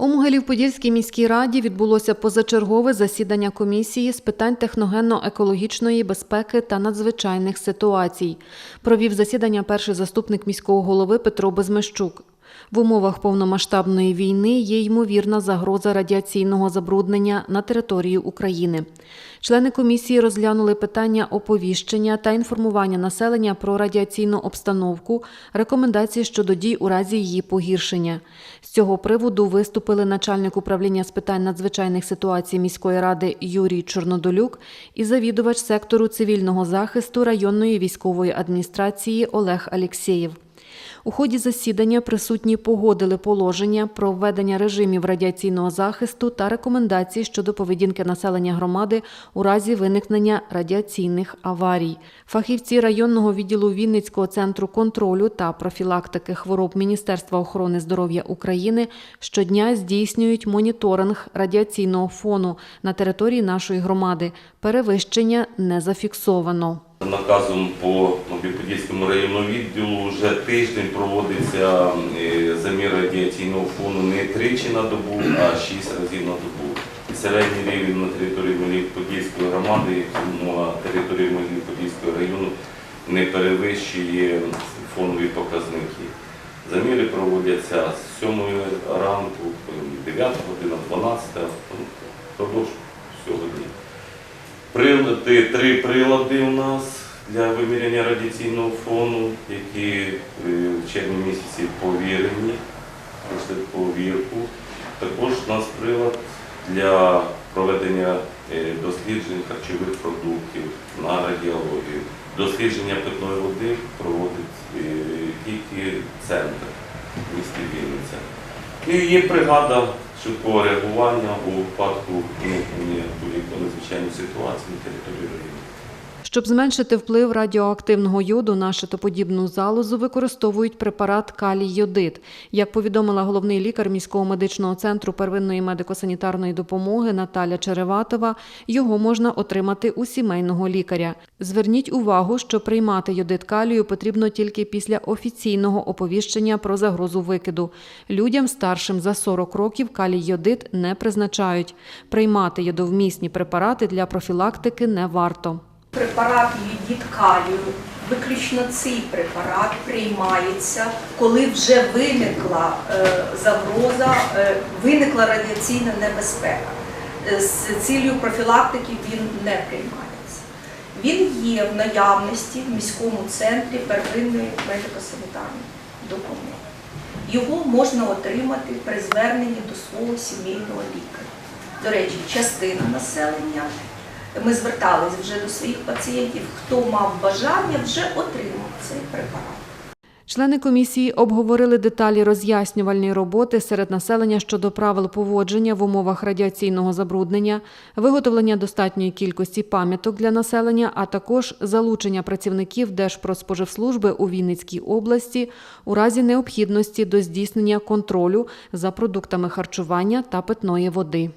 У Могилів-Подільській міській раді відбулося позачергове засідання комісії з питань техногенно-екологічної безпеки та надзвичайних ситуацій. Провів засідання перший заступник міського голови Петро Безмещук. В умовах повномасштабної війни є ймовірна загроза радіаційного забруднення на території України. Члени комісії розглянули питання оповіщення та інформування населення про радіаційну обстановку, рекомендації щодо дій у разі її погіршення. З цього приводу виступили начальник управління з питань надзвичайних ситуацій міської ради Юрій Чорнодолюк і завідувач сектору цивільного захисту районної військової адміністрації Олег Алєксєєв. У ході засідання присутні погодили положення про введення режимів радіаційного захисту та рекомендації щодо поведінки населення громади у разі виникнення радіаційних аварій. Фахівці районного відділу Вінницького центру контролю та профілактики хвороб Міністерства охорони здоров'я України щодня здійснюють моніторинг радіаційного фону на території нашої громади. Перевищення не зафіксовано. Наказом по Мобіподільському районному відділу вже тиждень проводиться е, замір радіаційного фону не тричі на добу, а шість разів на добу. Середній рівень на території Мелітоподільської громади, тому на території Мелітоподільського району не перевищує фонові показники. Заміри проводяться з 7 ранку, 9 година, 12, ну, впродовж. Прилади, три прилади у нас для виміряння радіаційного фону, які е, в червні місяці повірені, пройшли повірку. Також у нас прилад для проведення е, досліджень харчових продуктів на радіологію. Дослідження питної води проводить е, тільки центр в місті Вінниця. І є бригада швидкого реагування у випадку виникнення будь-якої надзвичайної ситуації на території району. Щоб зменшити вплив радіоактивного йоду на шитоподібну залозу, використовують препарат калій-йодид. Як повідомила головний лікар міського медичного центру первинної медико-санітарної допомоги Наталя Череватова, його можна отримати у сімейного лікаря. Зверніть увагу, що приймати йодид калію потрібно тільки після офіційного оповіщення про загрозу викиду. Людям старшим за 40 років калій-йодид не призначають. Приймати йодовмісні препарати для профілактики не варто. Препарат юдіт калію, виключно цей препарат приймається, коли вже виникла е, загроза, е, виникла радіаційна небезпека. Е, З цілею профілактики він не приймається. Він є в наявності в міському центрі первинної медико-санітарної допомоги. Його можна отримати при зверненні до свого сімейного лікаря. До речі, частина населення ми звертались вже до своїх пацієнтів, хто мав бажання, вже отримав цей препарат. Члени комісії обговорили деталі роз'яснювальної роботи серед населення щодо правил поводження в умовах радіаційного забруднення, виготовлення достатньої кількості пам'яток для населення, а також залучення працівників Держпродспоживслужби у Вінницькій області у разі необхідності до здійснення контролю за продуктами харчування та питної води.